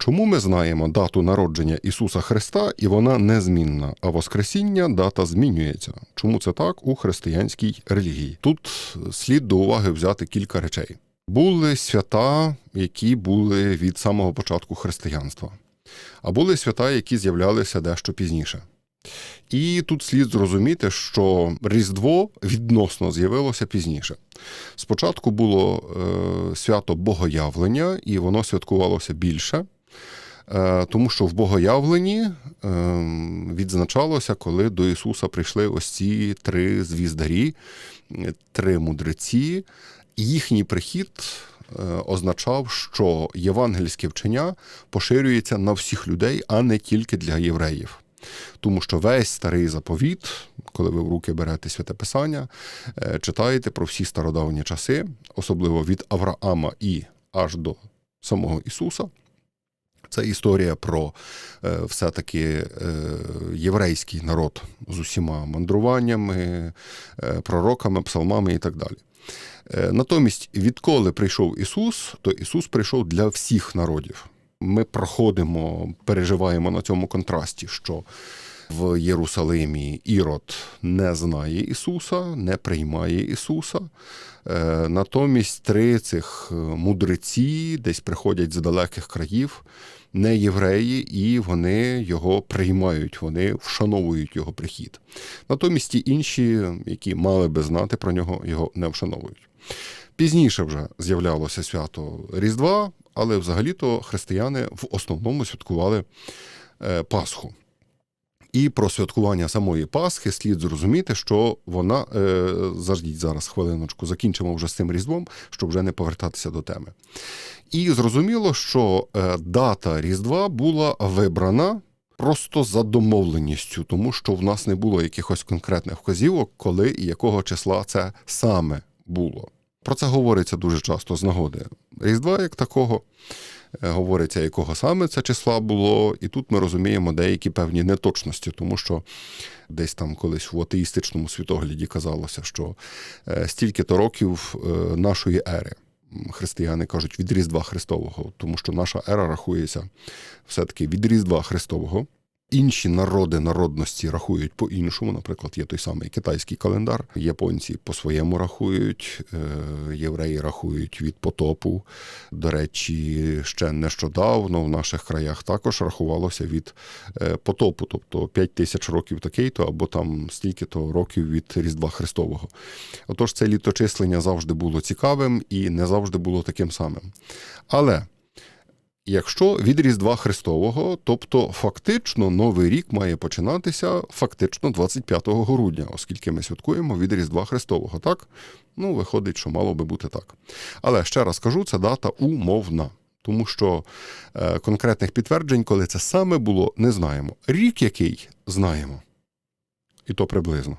чому ми знаємо дату народження Ісуса Христа, і вона незмінна, а Воскресіння дата змінюється? Чому це так у християнській релігії? Тут слід до уваги взяти кілька речей. Були свята, які були від самого початку християнства, а були свята, які з'являлися дещо пізніше. І тут слід зрозуміти, що Різдво відносно з'явилося пізніше. Спочатку було е, свято Богоявлення, і воно святкувалося більше, тому що в Богоявленні е, відзначалося, коли до Ісуса прийшли ось ці три звіздарі, три мудреці. Їхній прихід е, означав, що євангельське вчення поширюється на всіх людей, а не тільки для євреїв. Тому що весь старий заповіт, коли ви в руки берете святе Писання, е, читаєте про всі стародавні часи, особливо від Авраама і аж до самого Ісуса. Це історія про е, все-таки е, єврейський народ з усіма мандруваннями, пророками, псалмами і так далі. Натомість, відколи прийшов Ісус, то Ісус прийшов для всіх народів ми проходимо, переживаємо на цьому контрасті, що в Єрусалимі Ірод не знає Ісуса, не приймає Ісуса. Е, натомість три цих мудреці десь приходять з далеких країв, не євреї, і вони його приймають, вони вшановують його прихід. Натомість ті інші, які мали би знати про нього, його не вшановують. Пізніше вже з'являлося свято Різдва, але взагалі-то християни в основному святкували е, Пасху. І про святкування самої Пасхи слід зрозуміти, що вона е, заждіть зараз хвилиночку, закінчимо вже з цим різдвом, щоб вже не повертатися до теми. І зрозуміло, що е, дата Різдва була вибрана просто за домовленістю, тому що в нас не було якихось конкретних вказівок, коли і якого числа це саме було. Про це говориться дуже часто з нагоди. Різдва, як такого, говориться, якого саме це числа було, і тут ми розуміємо деякі певні неточності, тому що десь там колись в атеїстичному світогляді казалося, що е, стільки-то років е, нашої ери. Християни кажуть від Різдва Христового, тому що наша ера рахується все-таки від Різдва Христового. Інші народи народності рахують по-іншому. Наприклад, є той самий китайський календар. Японці по-своєму рахують, е, євреї рахують від потопу. До речі, ще нещодавно в наших краях також рахувалося від е, потопу, тобто 5 тисяч років такий-то, або там стільки-то років від Різдва Христового. Отож, це літочислення завжди було цікавим і не завжди було таким самим. Але. Якщо від Різдва Христового, тобто фактично Новий рік має починатися фактично 25 грудня, оскільки ми святкуємо від Різдва Христового, так? Ну, виходить, що мало би бути так. Але ще раз кажу, це дата умовна, тому що е, конкретних підтверджень, коли це саме було, не знаємо. Рік який знаємо. І то приблизно.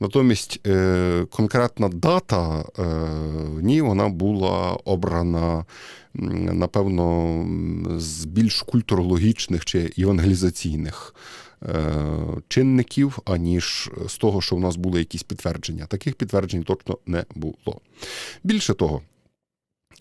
Натомість е, конкретна дата, е, ні, вона була обрана напевно, з більш культурологічних чи євангелізаційних е, чинників, аніж з того, що в нас були якісь підтвердження. Таких підтверджень точно не було. Більше того.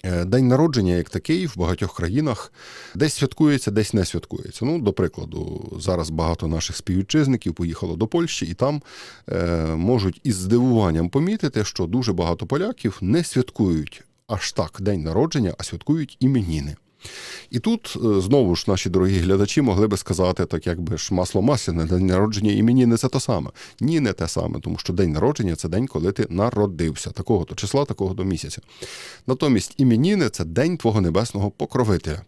Е, день народження, як такий, в багатьох країнах десь святкується, десь не святкується. Ну, до прикладу, зараз багато наших співвітчизників поїхало до Польщі і там е, можуть із здивуванням помітити, що дуже багато поляків не святкують аж так день народження, а святкують іменіни. І тут е, знову ж наші дорогі глядачі могли би сказати, так якби ж масло масляне, день народження іменіни це те саме. Ні, не те саме, тому що день народження це день, коли ти народився, такого то числа, такого до місяця. Натомість іменіни це день твого небесного покровителя.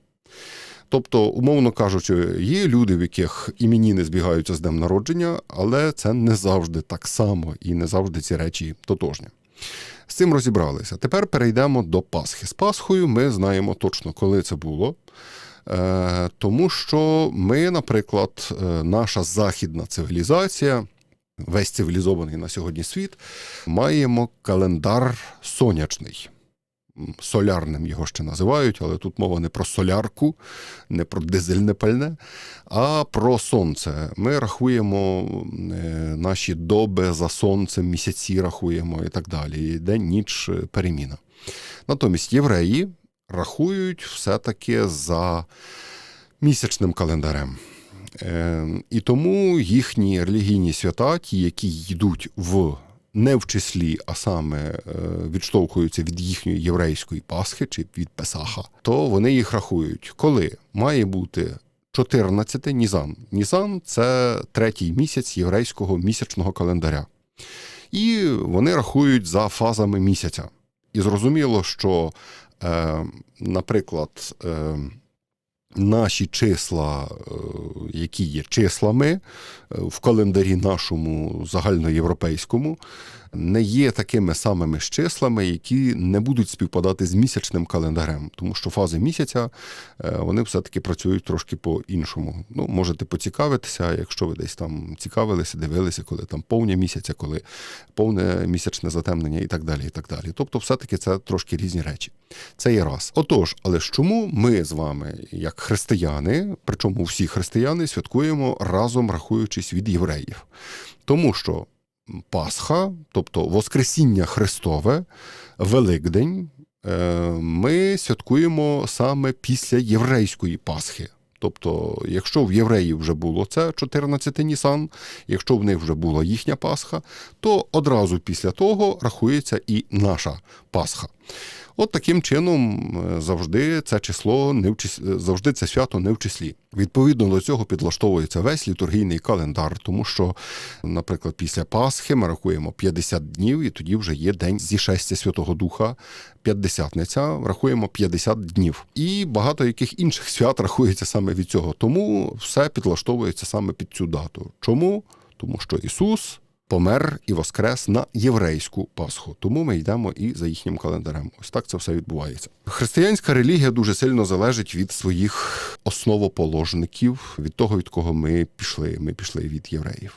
Тобто, умовно кажучи, є люди, в яких іменіни збігаються з днем народження, але це не завжди так само і не завжди ці речі тотожні. З цим розібралися. Тепер перейдемо до Пасхи. З Пасхою ми знаємо точно, коли це було. Е, тому що ми, наприклад, е, наша західна цивілізація, весь цивілізований на сьогодні світ, маємо календар сонячний солярним його ще називають, але тут мова не про солярку, не про дизельне пальне, а про сонце. Ми рахуємо е, наші доби за сонцем, місяці рахуємо і так далі. День, ніч, е, переміна. Натомість євреї рахують все-таки за місячним календарем. Е, І тому їхні релігійні свята, ті, які йдуть в не в числі, а саме е, відштовхуються від їхньої єврейської Пасхи чи від Песаха, то вони їх рахують. Коли має бути 14 Нізан. Нізан це третій місяць єврейського місячного календаря. І вони рахують за фазами місяця. І зрозуміло, що, е, наприклад, е, наші числа, е, які є числами е, в календарі нашому загальноєвропейському, не є такими самими ж числами, які не будуть співпадати з місячним календарем, тому що фази місяця е, вони все-таки працюють трошки по-іншому. Ну, можете поцікавитися, якщо ви десь там цікавилися, дивилися, коли там повня місяця, коли повне місячне затемнення і так далі. і так далі. Тобто, все-таки це трошки різні речі. Це є раз. Отож, але ж чому ми з вами, як християни, причому всі християни, святкуємо разом, рахуючись від євреїв? Тому що Пасха, тобто Воскресіння Христове, Великдень, е, ми святкуємо саме після єврейської Пасхи. Тобто, якщо в євреїв вже було це 14 Нісан, якщо в них вже була їхня Пасха, то одразу після того рахується і наша Пасха. От таким чином е, завжди це число не в чис- е, завжди це свято не в числі. Відповідно до цього підлаштовується весь літургійний календар, тому що, наприклад, після Пасхи ми рахуємо 50 днів, і тоді вже є день зішестя Святого Духа, П'ятдесятниця, рахуємо 50 днів. І багато яких інших свят рахується саме від цього. Тому все підлаштовується саме під цю дату. Чому? Тому що Ісус помер і воскрес на єврейську Пасху. Тому ми йдемо і за їхнім календарем. Ось так це все відбувається. Християнська релігія дуже сильно залежить від своїх основоположників, від того, від кого ми пішли. Ми пішли від євреїв.